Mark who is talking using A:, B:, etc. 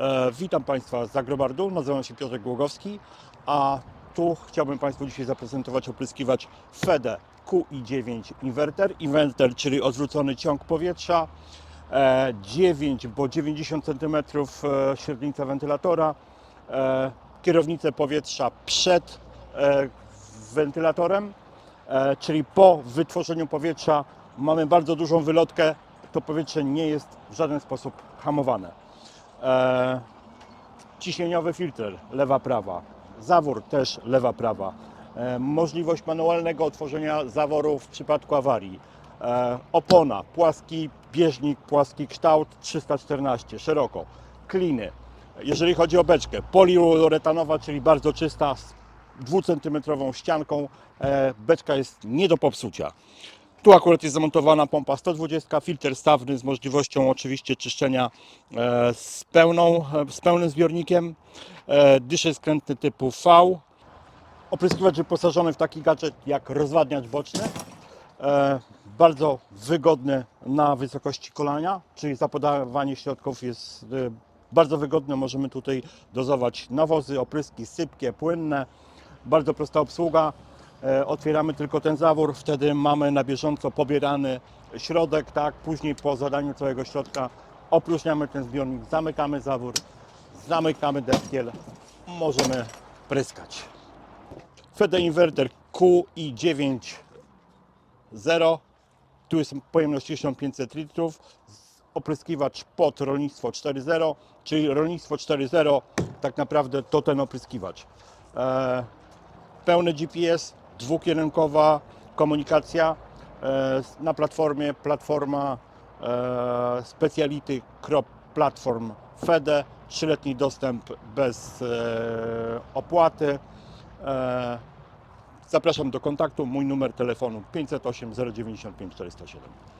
A: E, witam Państwa z Agrobardu, nazywam się Piotr Głogowski, a tu chciałbym Państwu dzisiaj zaprezentować opryskiwacz FEDE QI9 Inverter. Inverter, czyli odwrócony ciąg powietrza, e, 9, bo 90 cm e, średnica wentylatora, e, kierownicę powietrza przed e, wentylatorem, e, czyli po wytworzeniu powietrza mamy bardzo dużą wylotkę, to powietrze nie jest w żaden sposób hamowane. E, ciśnieniowy filtr lewa prawa, zawór też lewa prawa, e, możliwość manualnego otworzenia zaworu w przypadku awarii, e, opona, płaski bieżnik, płaski kształt 314, szeroko, kliny. Jeżeli chodzi o beczkę, poliuretanowa, czyli bardzo czysta, z dwucentymetrową ścianką, e, beczka jest nie do popsucia. Tu akurat jest zamontowana pompa 120, filtr stawny z możliwością oczywiście czyszczenia e, z, pełną, e, z pełnym zbiornikiem, e, dysze skrętny typu V, opryskiwacz wyposażony w taki gadżet jak rozwadniacz boczny, bardzo wygodny na wysokości kolania, czyli za podawanie środków jest bardzo wygodne, możemy tutaj dozować nawozy, opryski sypkie, płynne, bardzo prosta obsługa. E, Otwieramy tylko ten zawór, wtedy mamy na bieżąco pobierany środek, tak, później po zadaniu całego środka opróżniamy ten zbiornik, zamykamy zawór, zamykamy deskiel, możemy pryskać. Fede Inverter QI9 0, tu jest pojemność 1500 litrów, opryskiwacz pod rolnictwo 4.0, czyli rolnictwo 4.0 tak naprawdę to ten opryskiwacz. E, pełny GPS, dwukierunkowa komunikacja e, na platformie platforma e, Speciality Platform FEDE, trzyletni dostęp bez e, opłaty. Zapraszam do kontaktu, mój numer telefonu 508 095 407.